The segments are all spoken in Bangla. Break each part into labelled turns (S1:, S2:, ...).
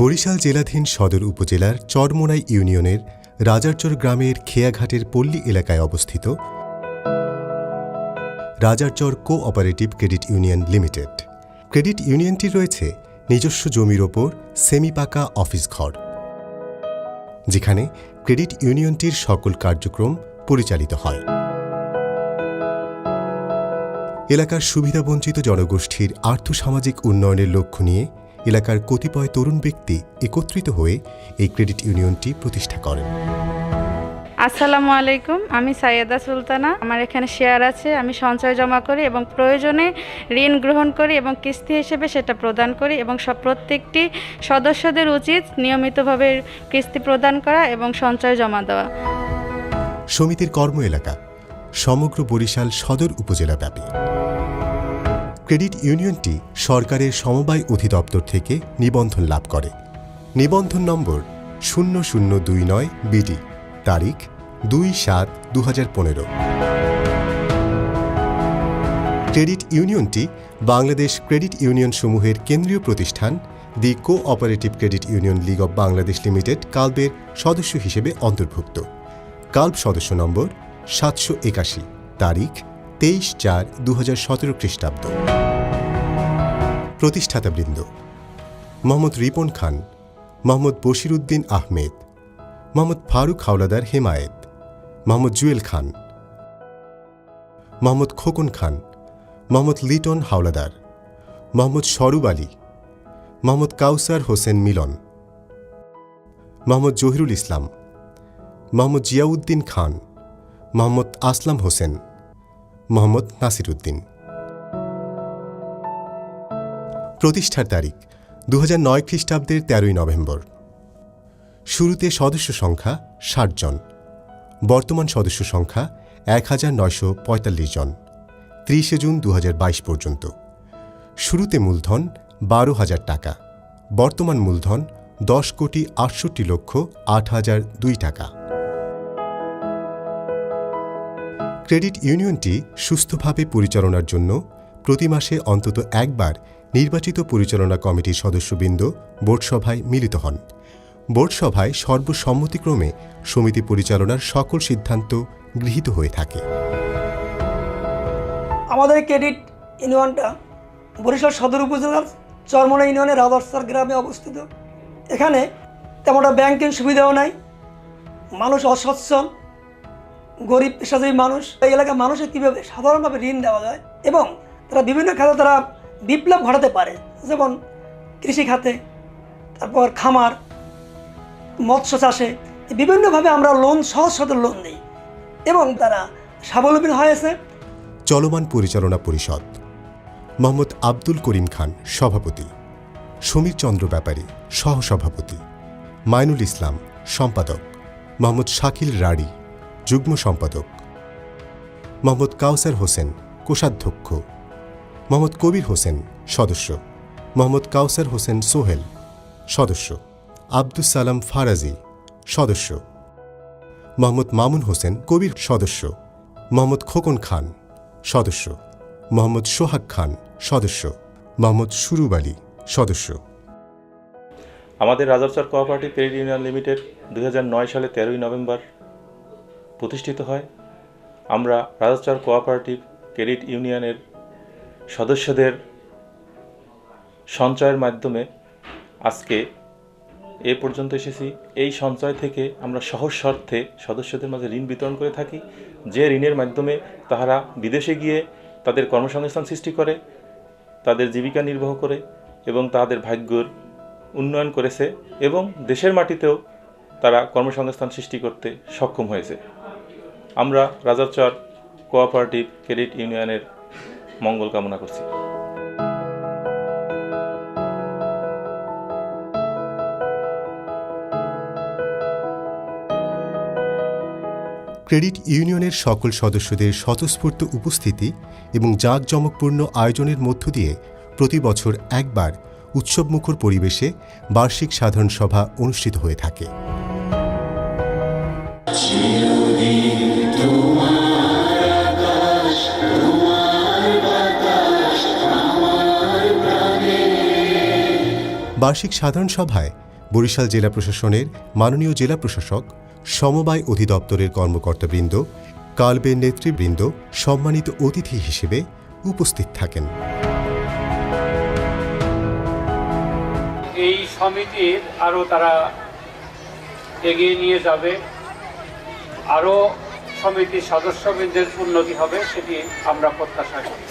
S1: বরিশাল জেলাধীন সদর উপজেলার চরমোনাই ইউনিয়নের রাজারচর গ্রামের খেয়াঘাটের পল্লী এলাকায় অবস্থিত Rajarchar cooperative credit union limited. Credit ইউনিয়নটি রয়েছে নিজস্ব জমির ওপর সেমিপাকা অফিস ঘর, যেখানে ক্রেডিট ইউনিয়নটির সকল কার্যক্রম পরিচালিত হয়। এলাকার সুবিধাবঞ্চিত জনগোষ্ঠীর আর্থসামাজিক উন্নয়নের লক্ষ্য নিয়ে এলাকার কতিপয় তরুণ ব্যক্তি একত্রিত হয়ে এই ক্রেডিট ইউনিয়নটি প্রতিষ্ঠা করেন।
S2: আসসালামু আলাইকুম আমি সাইয়েদা সুলতানা। আমার এখানে শেয়ার আছে আমি সঞ্চয় জমা করি এবং প্রয়োজনে ঋণ গ্রহণ করি এবং কিস্তি হিসেবে সেটা প্রদান করি এবং সব প্রত্যেকটি সদস্যদের উচিত নিয়মিতভাবে কিস্তি প্রদান করা এবং সঞ্চয় জমা দেওয়া।
S1: সমিতির কর্ম এলাকা সমগ্র বরিশাল সদর উপজেলা ব্যাপী ক্রেডিট ইউনিয়নটি সরকারের সমবায় অধিদপ্তর থেকে নিবন্ধন লাভ করে। নিবন্ধন নম্বর শূন্য শূন্য দুই নয় বিডি, তারিখ দুই সাত দু ক্রেডিট ইউনিয়নটি বাংলাদেশ ক্রেডিট ইউনিয়ন সমূহের কেন্দ্রীয় প্রতিষ্ঠান, the cooperative credit union league of Bangladesh limited কাল্বের সদস্য হিসেবে অন্তর্ভুক্ত। কাল্ব সদস্য নম্বর সাতশো একাশি, তারিখ তেইশ চার দু হাজার সতেরো খ্রিস্টাব্দ। প্রতিষ্ঠাতাবৃন্দ, মোহাম্মদ রিপন খান, মোহাম্মদ বশিরুদ্দিন আহমেদ, মোহাম্মদ ফারুক হাওলাদার হেমায়েত, মোহাম্মদ জুয়েল খান, মোহাম্মদ খোকন খান, মোহাম্মদ লিটন হাওলাদার, মোহাম্মদ সরুব আলী, মোহাম্মদ কাউসার হোসেন মিলন, মোহাম্মদ জহিরুল ইসলাম, মোহাম্মদ জিয়াউদ্দিন খান, মোহাম্মদ আসলাম হোসেন। মোহাম্মদ নাসির উদ্দিন প্রতিষ্ঠার তারিখ দু নয় খ্রিস্টাব্দের তেরোই নভেম্বর। শুরুতে সদস্য সংখ্যা ষাট জন। বর্তমান সদস্য সংখ্যা এক হাজার নয়শো পঁয়তাল্লিশ জন। ত্রিশে জুন দু হাজার বাইশ পর্যন্ত। শুরুতে মূলধন বারো হাজার টাকা। বর্তমান মূলধন দশ কোটি আটষট্টি লক্ষ আট হাজার দুই টাকা। ক্রেডিট ইউনিয়নটি সুস্থভাবে পরিচালনার জন্য প্রতি মাসে অন্তত একবার নির্বাচিত পরিচালনা কমিটির সদস্যবৃন্দ বোর্ড সভায় মিলিত হন। বোর্ড সভায় সর্বসম্মতিক্রমে সমিতি পরিচালনার সকল সিদ্ধান্ত গৃহীত হয়ে থাকে।
S3: আমাদের ক্রেডিট ইউনিয়নটা বরিশাল সদর উপজেলার চরমনা ইউনিয়নের রাজারসার গ্রামে অবস্থিত। এখানে তেমনটা ব্যাংকিং সুবিধাও নাই, মানুষ অসচ্ছল গরিব, পেশাজীবী মানুষ, এই এলাকার মানুষের কীভাবে সাধারণভাবে ঋণ দেওয়া যায় এবং তারা বিভিন্ন খাতে তারা বিপ্লব ঘটাতে পারে, যেমন কৃষি খাতে, তারপর খামার, মৎস্য চাষে বিভিন্নভাবে আমরা লোন সহজ সদর লোন দিই এবং তারা স্বাবলম্বী হয়েছে।
S1: চলমান পরিচালনা পরিষদ, মোহাম্মদ আব্দুল করিম খান সভাপতি, সমীর চন্দ্র ব্যাপারী সহসভাপতি, মাইনুল ইসলাম সম্পাদক, মোহাম্মদ শাকিল রাড়ি যুগ্ম সম্পাদক। মোহাম্মদ কাউসার হোসেন, কোষাধ্যক্ষ। মোহাম্মদ কবির হোসেন, সদস্য। মোহাম্মদ কাউসার হোসেন সোহেল, সদস্য। আব্দুস সালাম ফারাজি, সদস্য। মোহাম্মদ মামুন হোসেন, কবির সদস্য। মোহাম্মদ খোকন খান, সদস্য। মোহাম্মদ সোহাগ খান, সদস্য। মোহাম্মদ সুরুব আলী, সদস্য।
S4: আমাদের Rajarchar cooperative credit union limited দু হাজার নয় সালে তেরোই নভেম্বর প্রতিষ্ঠিত হয়। আমরা রাজারচর কোঅপারেটিভ ক্রেডিট ইউনিয়নের সদস্যদের সঞ্চয়ের মাধ্যমে আজকে এ পর্যন্ত এসেছি। এই সঞ্চয় থেকে আমরা সহজ শর্তে সদস্যদের মাঝে ঋণ বিতরণ করে থাকি। যে ঋণের মাধ্যমে তাহারা বিদেশে গিয়ে তাদের কর্মসংস্থান সৃষ্টি করে, তাদের জীবিকা নির্বাহ করে এবং তাদের ভাগ্যর উন্নয়ন করেছে এবং দেশের মাটিতেও তারা কর্মসংস্থান সৃষ্টি করতে সক্ষম হয়েছে। আমরা রাজারচর কোঅপারেটিভ ক্রেডিট ইউনিয়নের মঙ্গল কামনা করছি।
S1: ক্রেডিট ইউনিয়নের সকল সদস্যদের স্বতঃস্ফূর্ত উপস্থিতি এবং জাঁকজমকপূর্ণ আয়োজনের মধ্য দিয়ে প্রতি বছর একবার উৎসবমুখর পরিবেশে বার্ষিক সাধারণ সভা অনুষ্ঠিত হয়ে থাকে। বার্ষিক সাধারণ সভায় বরিশাল জেলা প্রশাসনের মাননীয় জেলা প্রশাসক, সমবায় অধিদপ্তরের কর্মকর্তাবৃন্দ, কালবের নেতৃবৃন্দ, সম্মানিত অতিথি হিসেবে উপস্থিত থাকেন।
S5: এই সমিতির আরও তারা এগিয়ে নিয়ে যাবে। আরও সমিতির সদস্যবৃন্দের উন্নতি হবে, সেটি আমরা প্রত্যাশা করি।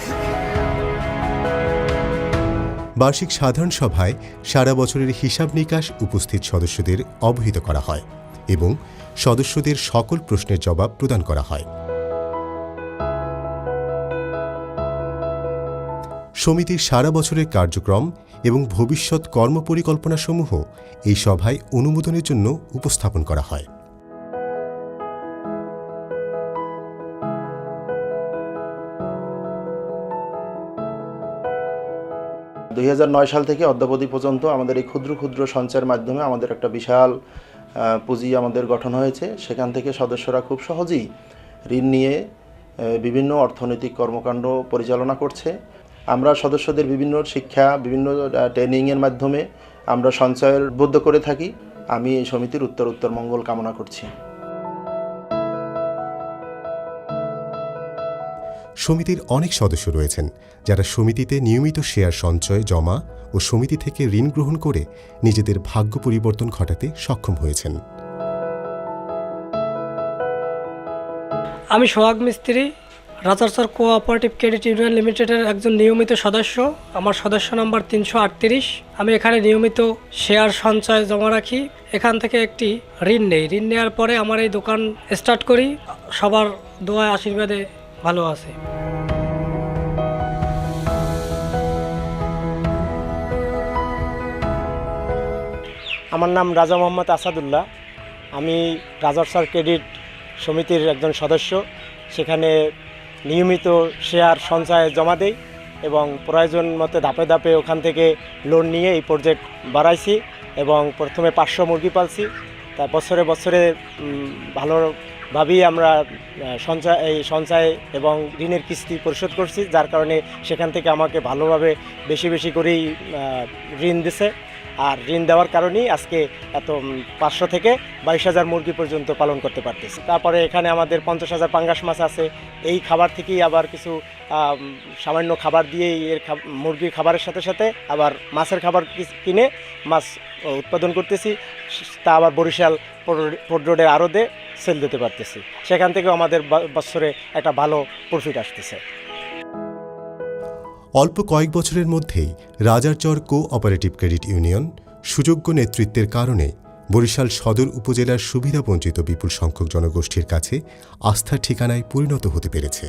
S1: বার্ষিক সাধারণ সভায় সারা বছরের হিসাব নিকাশ উপস্থিত সদস্যদের অবহিত করা হয় এবং সদস্যদের সকল প্রশ্নের জবাব প্রদান করা হয়। সমিতির সারা বছরের কার্যক্রম এবং ভবিষ্যৎ কর্মপরিকল্পনাসমূহ এই সভায় অনুমোদনের জন্য উপস্থাপন করা হয়।
S6: দুই হাজার নয় সাল থেকে অদ্যাবধি পর্যন্ত আমাদের এই ক্ষুদ্র ক্ষুদ্র সঞ্চয়ের মাধ্যমে আমাদের একটা বিশাল পুঁজি আমাদের গঠন হয়েছে। সেখান থেকে সদস্যরা খুব সহজেই ঋণ নিয়ে বিভিন্ন অর্থনৈতিক কর্মকাণ্ড পরিচালনা করছে। আমরা সদস্যদের বিভিন্ন শিক্ষা, বিভিন্ন ট্রেনিংয়ের মাধ্যমে আমরা সঞ্চয়ের উদ্বুদ্ধ করে থাকি। আমি এই সমিতির উত্তর উত্তর মঙ্গল কামনা করছি।
S1: সমিতির অনেক সদস্য রয়েছেন, যারা সমিতিতে নিয়মিত শেয়ার সঞ্চয় জমা ও সমিতি থেকে ঋণ গ্রহণ করে নিজেদের ভাগ্য পরিবর্তন ঘটাতে সক্ষম হয়েছেন।
S7: আমি সোহাগ মিস্ত্রি রাজারসর কোঅপারেটিভ ক্রেডিট ইউনিয়ন লিমিটেডের একজন নিয়মিত সদস্য। আমার সদস্য নম্বর তিনশো আটত্রিশ। আমি এখানে নিয়মিত শেয়ার সঞ্চয় জমা রাখি। এখান থেকে একটি ঋণ নেই। ঋণ নেওয়ার পরে আমার এই দোকান স্টার্ট করি। সবার দোয়া আশীর্বাদে ভালো আছে।
S8: আমার নাম রাজা মোহাম্মদ আসাদুল্লাহ। আমি রাজারসার ক্রেডিট সমিতির একজন সদস্য। সেখানে নিয়মিত শেয়ার সঞ্চয় জমা দেই এবং প্রয়োজন মতো ধাপে ধাপে ওখান থেকে লোন নিয়ে এই প্রজেক্ট বাড়াইছি এবং প্রথমে পাঁচশো মুরগি পালছি। তার বছরে বছরে উম, ভালোভাবেই আমরা সঞ্চয়, এই সঞ্চয় এবং ঋণের কিস্তি পরিশোধ করছি, যার কারণে সেখান থেকে আমাকে ভালোভাবে বেশি বেশি করেই ঋণ দিছে। আর ঋণ দেওয়ার কারণেই আজকে এত পাঁচশো থেকে বাইশ হাজার মুরগি পর্যন্ত পালন করতে পারতেছি। তারপরে এখানে আমাদের পঞ্চাশ হাজার পাঙ্গাস মাছ আছে। এই খাবার থেকেই আবার কিছু সামান্য খাবার দিয়ে এর মুরগির খাবারের সাথে সাথে আবার মাছের খাবার কিনে মাছ উৎপাদন করতেছি। তা আবার বরিশাল পোর্ট- পোর্ট রোডে আরদে সেল দিতে পারতেছি। সেখান থেকেও আমাদের বছরে একটা ভালো প্রফিট আসতেছে।
S1: অল্প কয়েক বছরের মধ্যেই Rajarchar cooperative credit union সুযোগ্য নেতৃত্বের কারণে বরিশাল সদর উপজেলার সুবিধাবঞ্চিত বিপুল সংখ্যক জনগোষ্ঠীর কাছে আস্থার ঠিকানায় পরিণত হতে পেরেছে।